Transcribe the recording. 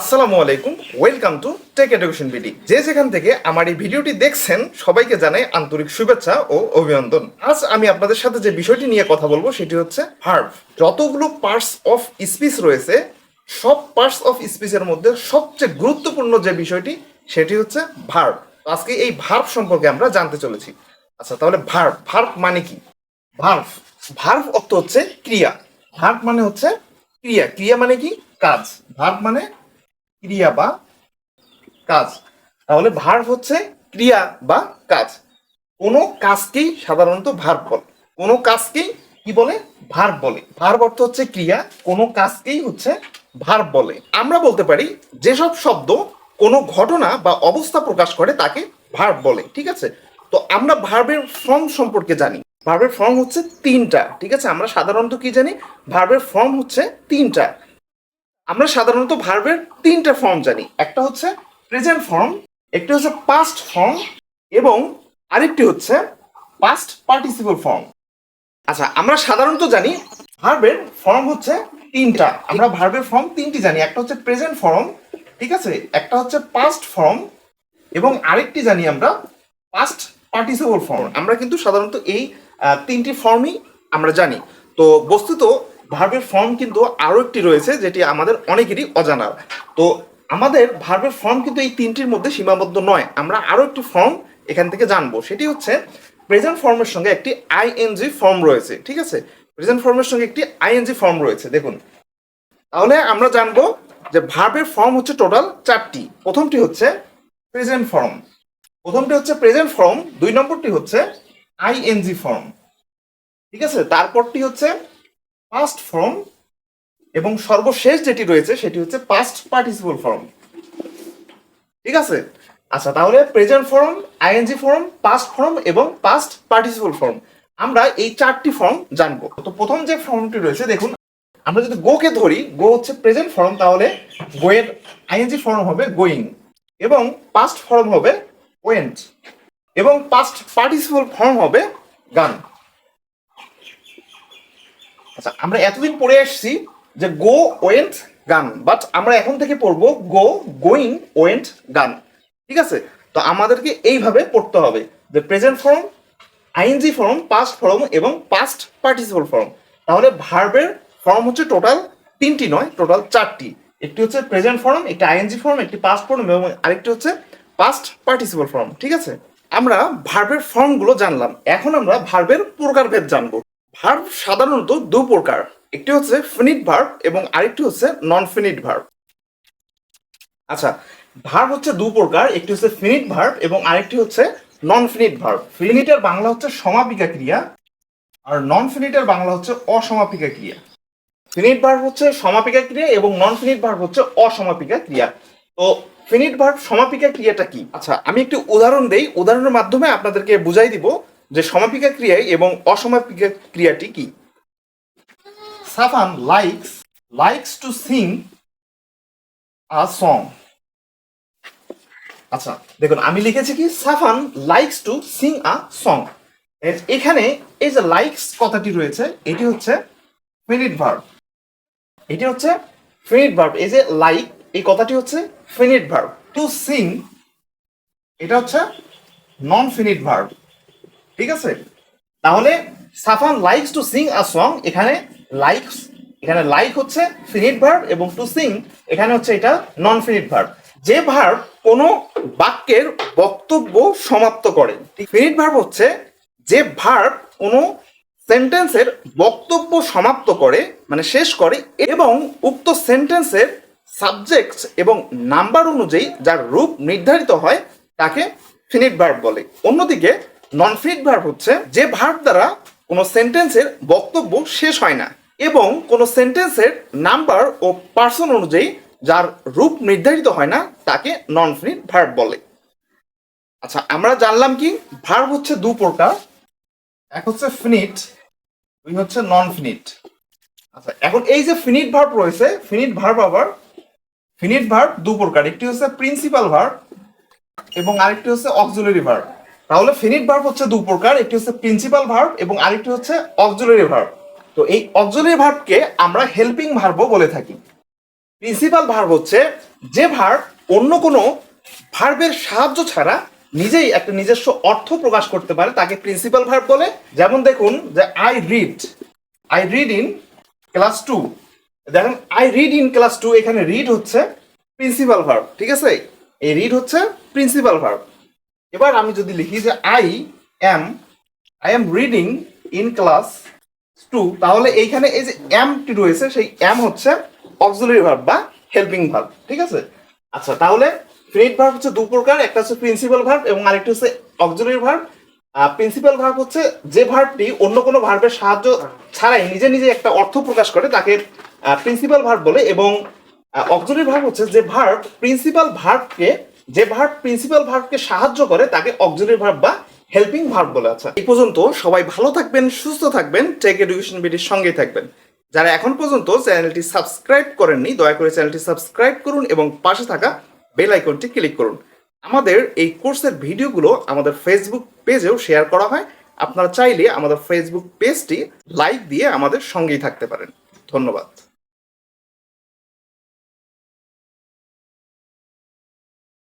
আসসালামু আলাইকুম, welcome to tech education BD. যে যেখান থেকে আমার এই ভিডিওটি দেখছেন, সবাইকে জানাই আন্তরিক শুভেচ্ছা ও অভিনন্দন। আজ আমি আপনাদের সাথে যে বিষয়টি নিয়ে কথা বলব, সেটি হচ্ছে ভার্ব যতগুলো পার্টস অফ স্পিচ রয়েছে, সব পার্টস অফ স্পিচের মধ্যে সবচেয়ে গুরুত্বপূর্ণ যে বিষয়টি, সেটি হচ্ছে ভার্ব আজকে এই ভার্ব সম্পর্কে আমরা জানতে চলেছি। আচ্ছা তাহলে ভার্ব ভার্ব মানে কি? ভার্ভ ভার্ভ অর্থ হচ্ছে ক্রিয়া। ভার্ভ মানে হচ্ছে ক্রিয়া। ক্রিয়া মানে কি? কাজ। ভার্ভ মানে ক্রিয়া বা কাজ। তাহলে ভার্ভ হচ্ছে ক্রিয়া বা কাজ। কোনো কাজকেই সাধারণত ভার্ভ বলে। কোনো কাজকেই কি বলে? ভার্ভ বলে। ভার্ভ অর্থ হচ্ছে ক্রিয়া। কোনো কাজকেই হচ্ছে ভার্ভ বলে। আমরা বলতে পারি যেসব শব্দ কোনো ঘটনা বা অবস্থা প্রকাশ করে তাকে ভার্ভ বলে, ঠিক আছে? তো আমরা ভার্বের ফর্ম সম্পর্কে জানি। ভার্বের ফর্ম হচ্ছে তিনটা, ঠিক আছে? আমরা সাধারণত কি জানি? ভার্বের ফর্ম হচ্ছে তিনটা। আমরা সাধারণত ভার্বের তিনটা ফর্ম জানি। একটা হচ্ছে প্রেজেন্ট ফর্ম একটি হচ্ছে পাস্ট ফর্ম এবং আরেকটি হচ্ছে পাস্ট পার্টিসিপল ফর্ম আচ্ছা আমরা সাধারণত জানি ভার্বের ফর্ম হচ্ছে তিনটা। আমরা ভার্বের ফর্ম তিনটি জানি। একটা হচ্ছে প্রেজেন্ট ফর্ম ঠিক আছে? একটা হচ্ছে পাস্ট ফর্ম এবং আরেকটি জানি আমরা পাস্ট পার্টিসিপল ফর্ম আমরা কিন্তু সাধারণত এই তিনটি ফর্মই আমরা জানি। তো বস্তুত ভার্বের ফর্ম কিন্তু আরও একটি রয়েছে, যেটি আমাদের অনেকেরই অজানা। তো আমাদের ভার্বের ফর্ম কিন্তু এই তিনটির মধ্যে সীমাবদ্ধ নয়। আমরা আরও একটি ফর্ম এখান থেকে জানব। সেটি হচ্ছে প্রেজেন্ট ফর্মের সঙ্গে একটি আইএনজি ফর্ম রয়েছে, ঠিক আছে? প্রেজেন্ট ফর্মের সঙ্গে একটি আইএনজি ফর্ম রয়েছে, দেখুন। তাহলে আমরা জানব যে ভার্বের ফর্ম হচ্ছে টোটাল চারটি। প্রথমটি হচ্ছে প্রেজেন্ট ফর্ম প্রথমটি হচ্ছে প্রেজেন্ট ফর্ম দুই নম্বরটি হচ্ছে আইএনজি ফর্ম ঠিক আছে? তারপরটি হচ্ছে পাস্ট ফর্ম এবং সর্বশেষ যেটি রয়েছে সেটি হচ্ছে পাস্ট পার্টিসিপল ফর্ম ঠিক আছে? আচ্ছা তাহলে present form ING form past form এবং পাস্ট পার্টিসিপল ফর্ম আমরা এই চারটি ফর্ম জানব। তো প্রথম যে ফর্মটি রয়েছে, দেখুন, আমরা যদি গোকে ধরি গো হচ্ছে প্রেজেন্ট ফর্ম তাহলে গোয়ের আইএনজি ফর্ম হবে গোয়িং এবং পাস্ট ফর্ম হবে ওয়েন্ট এবং পাস্ট পার্টিসিপল ফর্ম হবে গান। আচ্ছা আমরা এতদিন পড়ে আসছি যে গো ওয়েন্ট গান বাট আমরা এখন থেকে পড়ব গো গোয়িং ওয়েন্ট গান ঠিক আছে? তো আমাদেরকে এইভাবে পড়তে হবে যে present form ING form past form এবং পাস্ট পার্টিসিপল ফর্ম তাহলে ভার্বের ফর্ম হচ্ছে টোটাল তিনটি নয় টোটাল চারটি। একটি হচ্ছে প্রেজেন্ট ফর্ম একটি আইএনজি ফর্ম একটি পাস্ট ফর্ম এবং আরেকটি হচ্ছে পাস্ট পার্টিসিপল ফর্ম ঠিক আছে? আমরা ভার্বের ফর্মগুলো জানলাম, এখন আমরা ভার্বের প্রকারভেদ জানব। ভার্ব সাধারণত দু প্রকার একটি হচ্ছে ফিনিট ভার্ব এবং আরেকটি হচ্ছে নন ফিনিট ভার্ব আচ্ছা ভার্ব হচ্ছে দু প্রকার একটি হচ্ছে ফিনিট ভার্ব এবং আরেকটি হচ্ছে নন ফিনিট ভার্ব ফিনিটের বাংলা হচ্ছে সমাপিকা ক্রিয়া আর নন ফিনিটের বাংলা হচ্ছে অসমাপিকা ক্রিয়া। ফিনিট ভার্ব হচ্ছে সমাপিকা ক্রিয়া এবং নন ফিনিট ভার্ব হচ্ছে অসমাপিকা ক্রিয়া। তো ফিনিট ভার্ব সমাপিকা ক্রিয়াটা কি? আচ্ছা আমি একটি উদাহরণ দেই। উদাহরণের মাধ্যমে আপনাদেরকে বুঝাই দিব যে সমাপিকা ক্রিয়া এবং অসমাপিকা ক্রিয়াটি কি? Safan likes likes to sing a song আচ্ছা দেখুন, আমি লিখেছি কি? Safan likes to sing a song এখানে এই যে লাইকস কথাটি রয়েছে, এটি হচ্ছে ফিনিট ভার্ব এটি হচ্ছে ফিনিট ভার্ব এই যে লাইক এই কথাটি হচ্ছে ফিনিট ভার্ব টু সিং এটা হচ্ছে নন ফিনিট ভার্ব ঠিক আছে? তাহলে Safan likes to sing a song এখানে লাইকস এখানে লাইক হচ্ছে ফিনিট ভার্ব এবং টু সিং এখানে হচ্ছে এটা নন ফিনিট ভার্ব যে ভার্ব কোনো বাক্যের বক্তব্য সমাপ্ত করে ফিনিট ভার্ব হচ্ছে যে ভার্ব কোনো সেন্টেন্সের বক্তব্য সমাপ্ত করে মানে শেষ করে, এবং উক্ত সেন্টেন্সের সাবজেক্ট এবং নাম্বার অনুযায়ী যার রূপ নির্ধারিত হয়, তাকে ফিনিট ভার্ব বলে। অন্যদিকে নন ফিনিট ভার্ব হচ্ছে যে ভার্ব দ্বারা কোনো সেন্টেন্সের বক্তব্য শেষ হয় না এবং কোনো সেন্টেন্সের নাম্বার ও পার্সন অনুযায়ী যার রূপ নির্ধারিত হয় না তাকে নন ফিনিট ভার্ব বলে। আচ্ছা আমরা জানলাম কি? ভার্ব হচ্ছে দু প্রকার, এক হচ্ছে ফিনিট দুই হচ্ছে নন ফিনিট আচ্ছা এখন এই যে ফিনিট ভার্ব রয়েছে ফিনিট ভার্ব আবার ফিনিট ভার্ব দু প্রকার, একটি হচ্ছে প্রিন্সিপাল ভার্ব এবং আরেকটি হচ্ছে অক্সিলারি ভার্ব তাহলে ফিনিট ভার্ব হচ্ছে দু প্রকার, একটি হচ্ছে প্রিন্সিপাল ভার্ব এবং আরেকটি হচ্ছে অক্সিলারি ভার্ব তো এই অক্সিলারি ভার্বকে আমরা হেল্পিং ভার্বও বলে থাকি। প্রিন্সিপাল ভার্ব হচ্ছে যে ভার্ব অন্য কোনো ভার্বের সাহায্য ছাড়া নিজেই একটা নিজস্ব অর্থ প্রকাশ করতে পারে, তাকে প্রিন্সিপাল ভার্ব বলে। যেমন দেখুন যে I read I read in class two দেখেন I read in class two এখানে রিড হচ্ছে প্রিন্সিপাল ভার্ব ঠিক আছে? এই রিড হচ্ছে প্রিন্সিপাল ভার্ব এবার আমি যদি লিখি যে I am I am reading in class two তাহলে এইখানে এই যে এমটি রয়েছে, সেই এম হচ্ছে অক্সিলারি ভার্ব বা হেল্পিং ভার্ব ঠিক আছে? আচ্ছা তাহলে ফিনিট ভার্ব হচ্ছে দু প্রকার, একটা হচ্ছে প্রিন্সিপাল ভার্ব এবং আরেকটা হচ্ছে অক্সিলারি ভার্ব প্রিন্সিপাল ভার্ব হচ্ছে যে ভার্বটি অন্য কোনো ভার্বের সাহায্য ছাড়াই নিজে নিজে একটা অর্থ প্রকাশ করে, তাকে প্রিন্সিপাল ভার্ব বলে এবং অক্সিলারি ভার্ব হচ্ছে যে ভার্ব প্রিন্সিপাল ভার্বকে যে ভার্ব প্রিন্সিপাল ভার্বকে সাহায্য করে, তাকে অক্সিলারি ভার্ব বা হেল্পিং ভার্ব বলে আচ্ছা। এই পর্যন্ত সবাই ভালো থাকবেন, সুস্থ থাকবেন টেক এডুকেশন বিডির সঙ্গেই থাকবেন। যারা এখন পর্যন্ত চ্যানেলটি সাবস্ক্রাইব করেননি, দয়া করে চ্যানেলটি সাবস্ক্রাইব করুন এবং পাশে থাকা বেল আইকনটি ক্লিক করুন। আমাদের এই কোর্সের ভিডিওগুলো আমাদের ফেসবুক পেজেও শেয়ার করা হয়। আপনারা চাইলে আমাদের ফেসবুক পেজটি লাইক দিয়ে আমাদের সঙ্গেই থাকতে পারেন। ধন্যবাদ।